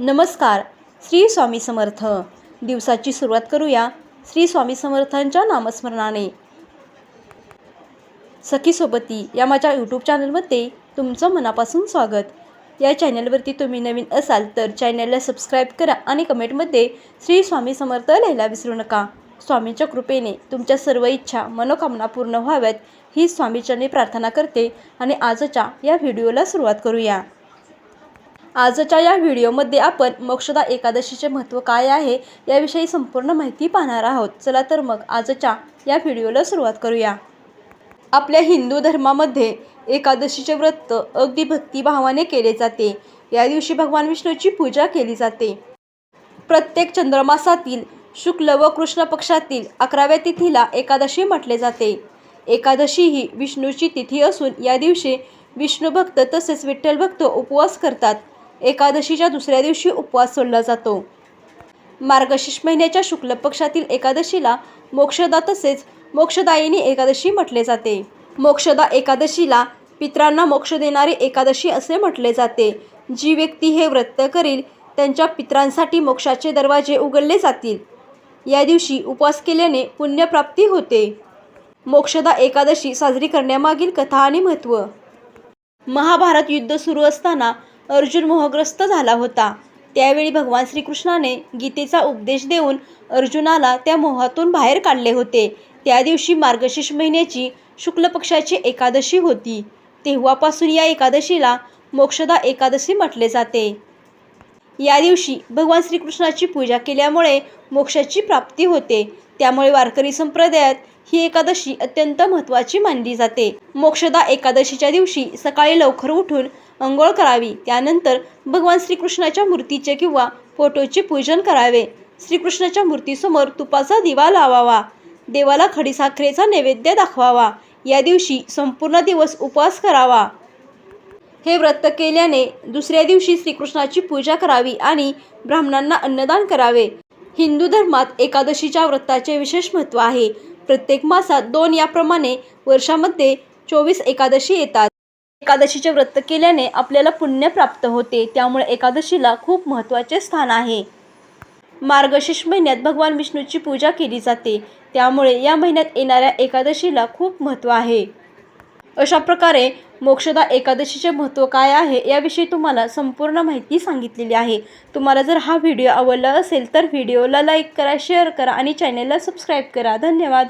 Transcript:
नमस्कार श्री स्वामी समर्थ. दिवसाची सुरुवात करूया श्री स्वामी समर्थांच्या नामस्मरणाने. सखीसोबती या माझ्या यूट्यूब चॅनलमध्ये तुमचं मनापासून स्वागत. या चॅनलवरती तुम्ही नवीन असाल तर चॅनलला सबस्क्राईब करा आणि कमेंटमध्ये श्री स्वामी समर्थ लिहायला विसरू नका. स्वामींच्या कृपेने तुमच्या सर्व इच्छा मनोकामना पूर्ण व्हाव्यात ही स्वामीचरणी प्रार्थना करते आणि आजच्या या व्हिडिओला सुरुवात करूया. आजच्या या व्हिडिओमध्ये आपण मोक्षदा एकादशीचे महत्त्व काय आहे याविषयी संपूर्ण माहिती पाहणार आहोत. चला तर मग आजच्या या व्हिडिओला सुरुवात करूया. आपल्या हिंदू धर्मामध्ये एकादशीचे व्रत अगदी भक्तिभावाने केले जाते. या दिवशी भगवान विष्णूची पूजा केली जाते. प्रत्येक चंद्रमासातील शुक्ल व कृष्ण पक्षातील अकराव्या तिथीला एकादशी म्हटले जाते. एकादशी ही विष्णूची तिथी असून या दिवशी विष्णू भक्त तसेच विठ्ठल भक्त उपवास करतात. एकादशीच्या दुसऱ्या दिवशी उपवास सोडला जातो. मार्गशीर्ष महिन्याच्या शुक्ल पक्षातील एकादशीला मोक्षदा तसेच मोक्षदायिनी एकादशी म्हटले जाते. मोक्षदा एकादशीला पित्रांना मोक्ष देणारी एकादशी असे म्हटले जाते. जी व्यक्ती हे व्रत करील त्यांच्या पित्रांसाठी मोक्षाचे दरवाजे उघडले जातील. या दिवशी उपवास केल्याने पुण्यप्राप्ती होते. मोक्षदा एकादशी साजरी करण्यामागील कथा आणि महत्त्व. महाभारत युद्ध सुरू असताना अर्जुन मोहग्रस्त झाला होता. त्यावेळी भगवान श्रीकृष्णाने गीतेचा उपदेश देऊन अर्जुनाला त्या मोहातून बाहेर काढले होते. त्या दिवशी मार्गशीर्ष महिन्याची शुक्ल पक्षाची एकादशी होती. तेव्हापासून या एकादशीला मोक्षदा एकादशी म्हटले जाते. या दिवशी भगवान श्रीकृष्णाची पूजा केल्यामुळे मोक्षाची प्राप्ती होते. त्यामुळे वारकरी संप्रदायात ही एकादशी अत्यंत महत्त्वाची मानली जाते. मोक्षदा एकादशीच्या दिवशी सकाळी लवकर उठून अंघोळ करावी. त्यानंतर भगवान श्रीकृष्णाच्या मूर्तीचे किंवा फोटोचे पूजन करावे. श्रीकृष्णाच्या मूर्तीसमोर तुपाचा दिवा लावावा. देवाला खडीसाखरेचा नैवेद्य दाखवावा. या दिवशी संपूर्ण दिवस उपवास करावा. हे व्रत केल्याने दुसऱ्या दिवशी श्रीकृष्णाची पूजा करावी आणि ब्राह्मणांना अन्नदान करावे. हिंदू धर्मात एकादशीच्या व्रताचे विशेष महत्त्व आहे. प्रत्येक मासात दोन याप्रमाणे वर्षामध्ये चोवीस एकादशी येतात. एकादशीचे व्रत केल्याने आपल्याला पुण्य प्राप्त होते. त्यामुळे एकादशीला खूप महत्त्वाचे स्थान आहे. मार्गशीर्ष महिन्यात भगवान विष्णूची पूजा केली जाते. त्यामुळे या महिन्यात येणाऱ्या एकादशीला खूप महत्त्व आहे. अशा प्रकारे मोक्षदा एकादशीचे महत्त्व काय आहे याविषयी तुम्हाला संपूर्ण माहिती सांगितलेली आहे. तुम्हाला जर हा व्हिडिओ आवडला असेल तर व्हिडिओला लाईक करा शेअर करा आणि चॅनलला सबस्क्राईब करा. धन्यवाद.